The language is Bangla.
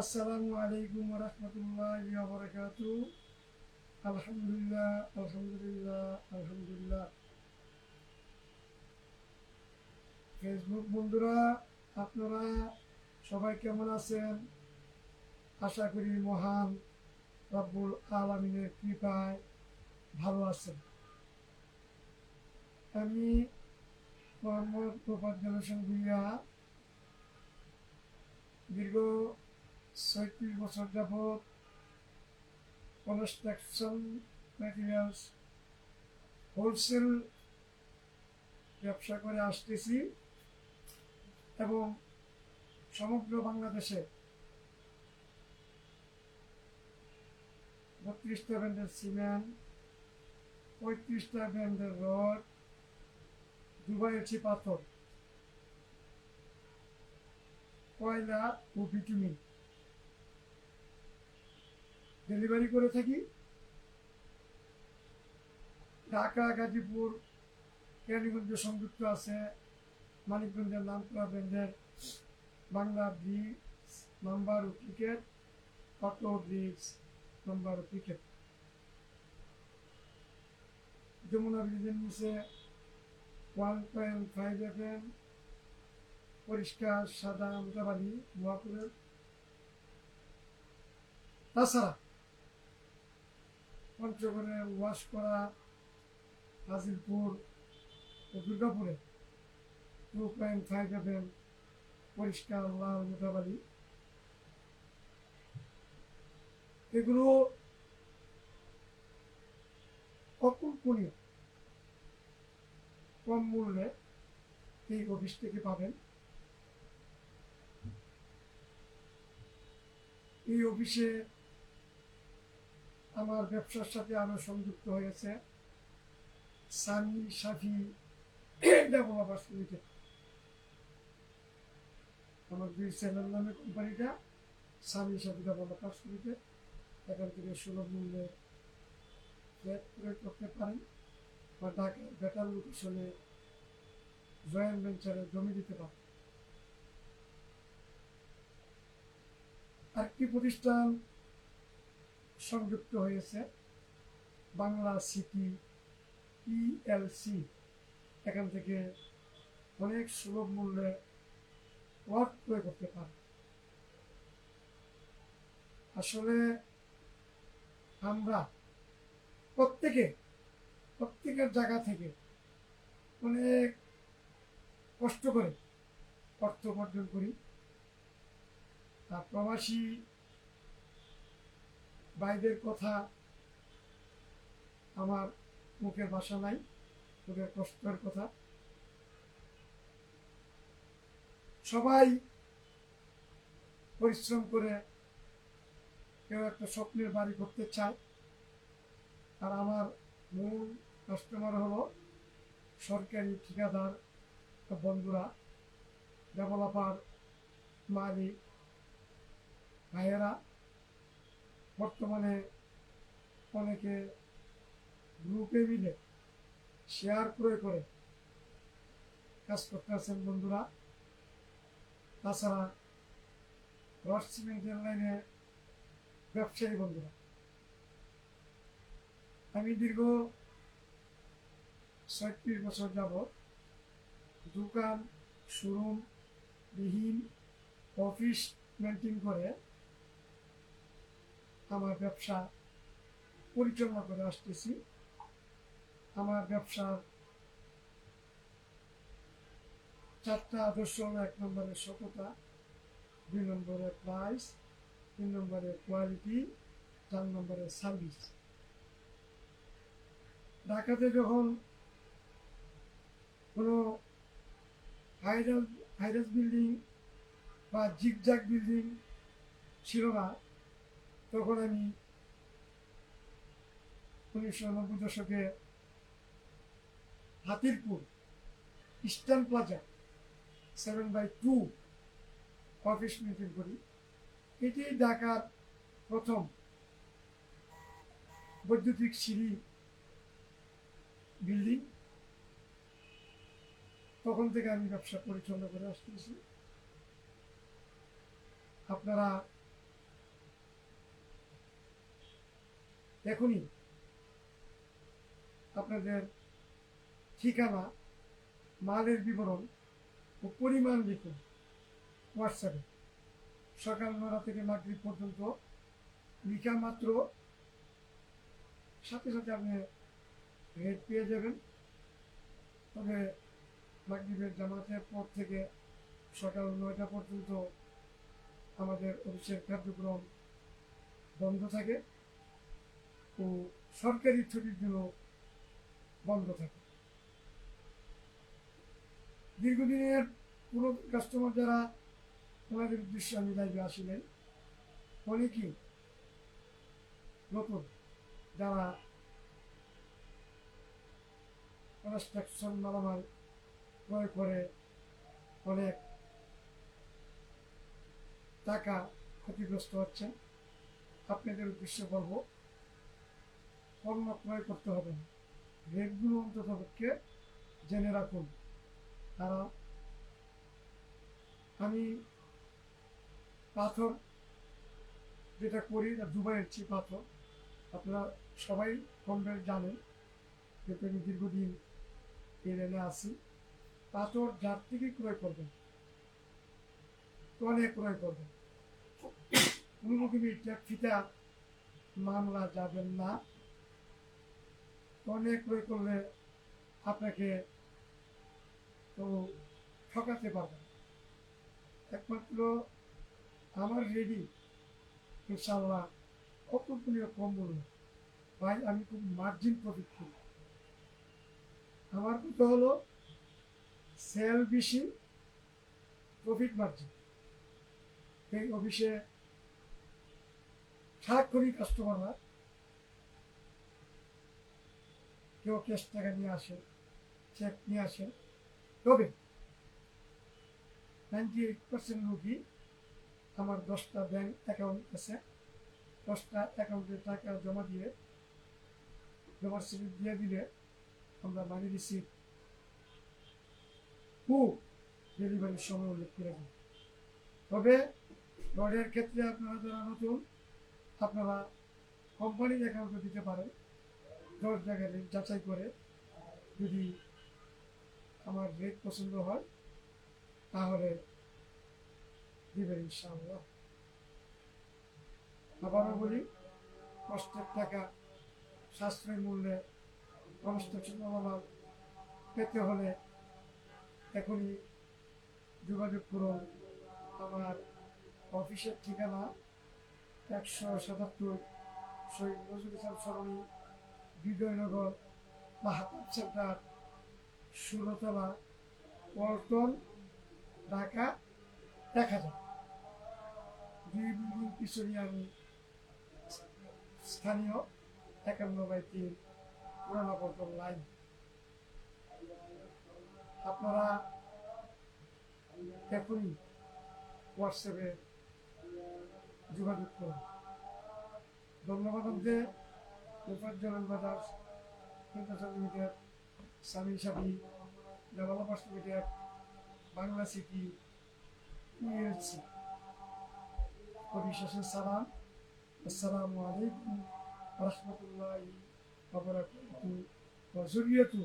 আসসালামু আলাইকুম রহমতুল্লাহ বরকাত আলহামদুলিল্লাহ আলহামদুলিল্লাহ আলহামদুলিল্লাহ। ফেসবুক বন্ধুরা, আপনারা সবাই কেমন আছেন? আশা করি মহান রব্বুল আলমিনের কৃপায় ভালো আছেন। আমি মোহাম্মদ হোসেন ভুইয়া দীর্ঘ ছয়ত্রিশ বছর যাবৎ কনস্ট্রাকশন ম্যাটেরিয়ালস হোলসেল ব্যবসা করে আসতেছি এবং সমগ্র বাংলাদেশে বত্রিশটা ব্র্যান্ডের সিমেন্ট, পঁয়ত্রিশটা ব্র্যান্ডের রড দুবাইয়েছি পাথর, কয়লা ও ভিটামিন ডেলিভারি করে থাকি। ঢাকা, গাজীপুর, কেরানীগঞ্জ সংযুক্ত আছে, মানিকগঞ্জের নামকরা ব্র্যান্ডের বাংলা ব্রিজ নাম্বার ও ক্রিকেট অটো ব্রিজ নাম্বার ও ক্রিকেট। যমুনা ব্রিজের নিচে one point five F M, পরিষ্কার, সাদা মোটাবাড়ি মহাপুরের তাছাড়া পঞ্চগড়ে ওয়াশ করা হাজিরপুর ও দুর্গাপুরে টু পয়েন্ট ফাইভ এফ পরিষ্কার লাল মোটাবাড়ি। এগুলো অকল্পনীয়। কম মূল্যে এই অফিস থেকে পাবেন। এই অফিসে আমার ব্যবসার সাথে আরও সংযুক্ত হয়েছে। সানি, সাফি আমার দুই চ্যানেল নামে কোম্পানিটা, সানি, সাফি ডেভেলপার্স এখান থেকে সুলভ মূল্যে ফ্ল্যাট করতে পারেন বা ঢাকায় বেটার লোকেশনে জয়েন্ট ভেঞ্চারে জমি দিতে পারেন আরেকটি প্রতিষ্ঠান সংযুক্ত হয়েছে বাংলা সিটি ইএলসি এখান থেকে অনেক সুলভ মূল্যে ওয়ার্ক ক্রয় করতে পারে। আসলে আমরা প্রত্যেকে, প্রত্যেকের জায়গা থেকে অনেক কষ্ট করে অর্থ উপার্জন করি। আর প্রবাসী ভাইদের কথা আমার মুখের ভাষা নাই, মুখের কষ্টের কথা। সবাই পরিশ্রম করে কেউ একটা স্বপ্নের বাড়ি করতে চায়, আর আমার মূল কাস্টমার হলো সরকারি ঠিকাদার বন্ধুরা ডেভেলপার মালিক, ভাইয়েরা। বর্তমানে অনেকে গ্রুপে মিলে শেয়ার করে করে। কাজ করতে আছেন বন্ধুরা। তাছাড়া রড সিমেন্টের লাইনে ব্যবসায়ী বন্ধুরা। আমি দীর্ঘ ছয়ত্রিশ বছর যাবৎ দোকান, শোরুম, বিহীন, অফিস মেনটেন করে আমার ব্যবসা পরিচালনা করে আসতেছি। আমার ব্যবসার চারটা আদর্শ হলো, এক নম্বরে সততা, দুই নম্বরে প্রাইস তিন নম্বরে কোয়ালিটি চার নম্বরে সার্ভিস ঢাকাতে যখন কোনো হাইরাস হাইরাস বিল্ডিং বা জিগজাগ বিল্ডিং ছিল না তখন আমি উনিশশো নব্বই দশকে Hatirpur, Eastern Plaza seven by two office maintain করি। এটি ঢাকার প্রথম বৈদ্যুতিক সিঁড়ি বিল্ডিং। তখন থেকে আমি ব্যবসা পরিচালনা করে আসতেছি। আপনারা এখনই আপনাদের ঠিকানা, মালের বিবরণ ও পরিমাণ লিখুন হোয়াটসঅ্যাপে সকাল নটা থেকে মাগরিব পর্যন্ত লিখা মাত্র। সাথে সাথে আপনি রেট পেয়ে যাবেন। তবে মাগরিবের জামাতের পর থেকে সকাল নয়টা পর্যন্ত আমাদের অফিসের কার্যক্রম বন্ধ থাকে। ও সরকারি দিনও বন্ধ থাকে। দীর্ঘদিনের পুরো কাস্টমার যারা ওনাদের উদ্দেশ্যে আমি লাইভে আসিলেন অনেকেই নতুন যারা কনস্ট্রাকশন মালামাল ক্রয় করে অনেক টাকা ক্ষতিগ্রস্ত হচ্ছেন, আপনাদের উদ্দেশ্যে বলব পণ্য ক্রয় করতে হবে। রেটগুলো অন্তত পক্ষে জেনে রাখুন। তারা আমি পাথর যেটা করি দুবাইয়ের চি পাথর, আপনারা সবাই কম জানেন, যেহেতু আমি দীর্ঘদিন এই রেলে আছি। পাথর যার থেকে ক্রয় করবেন টনে ক্রয় করবেন। কোনো ট্যাপ ফিতা মামলা যাবেন না। টনে ক্রয় করলে আপনাকে তো ঠকাতে পারবেন একমাত্র আমার রেডি ইনশাল্লাহ অকল্পনীয় কম মূল্য ভাই, আমি খুব মার্জিন প্রফিট করি আমার কথা হলো, সেল বেশি, প্রফিট মার্জিন। এই অফিসে সারাক্ষণই কাস্টমাররা কেউ ক্যাশ টাকা নিয়ে আসে, চেক নিয়ে আসে। তবে নাইনটি এইট পার্সেন্ট রুগী, আমার দশটা ব্যাংক অ্যাকাউন্ট আছে। দশটা অ্যাকাউন্টে টাকা জমা দিয়ে, জমা স্লিপ দিয়ে দিলে আমরা মানি রিসিভ হু ডেলিভারির সময় উল্লেখ করে দিই তবে রডের ক্ষেত্রে আপনারা যারা নতুন, আপনারা কোম্পানির অ্যাকাউন্টে দিতে পারেন। জায়গায় রেট যাচাই করে যদি আমার রেট পছন্দ হয়, তাহলে দেবেন ইনশাআল্লাহ। আবারও বলি, কষ্টের টাকা সাশ্রয় মূল্যে মালামাল পেতে হলে এখনই যোগাযোগ করুন। আমার অফিসের ঠিকানা একশো সাতাত্তর শহীদ নজরুল ইসলাম সরণি বিজয়নগর মাহাতাব সেন্টার, ষোলোতলা পল্টন, ঢাকা, এক হাজার। দুই বিল্ডিং পিছনে আমি স্থানীয় একান্ন বাই তিন পুরানা পল্টন লাইন। আপনারা এখনই হোয়াটসঅ্যাপে যোগাযোগ করুন। ধন্যবাদ আমাদের মুফাজ্জল বাজার ইন্টারন্যাশনাল লিমিটেড সামিল সাবি developers limited, Bangla city, ULC. পরিশেষে সালাম। আসসালামু আলাইকুম রহমতুল্লাহি ওয়া বারাকাতুহু। ওয়া যুরিয়াতু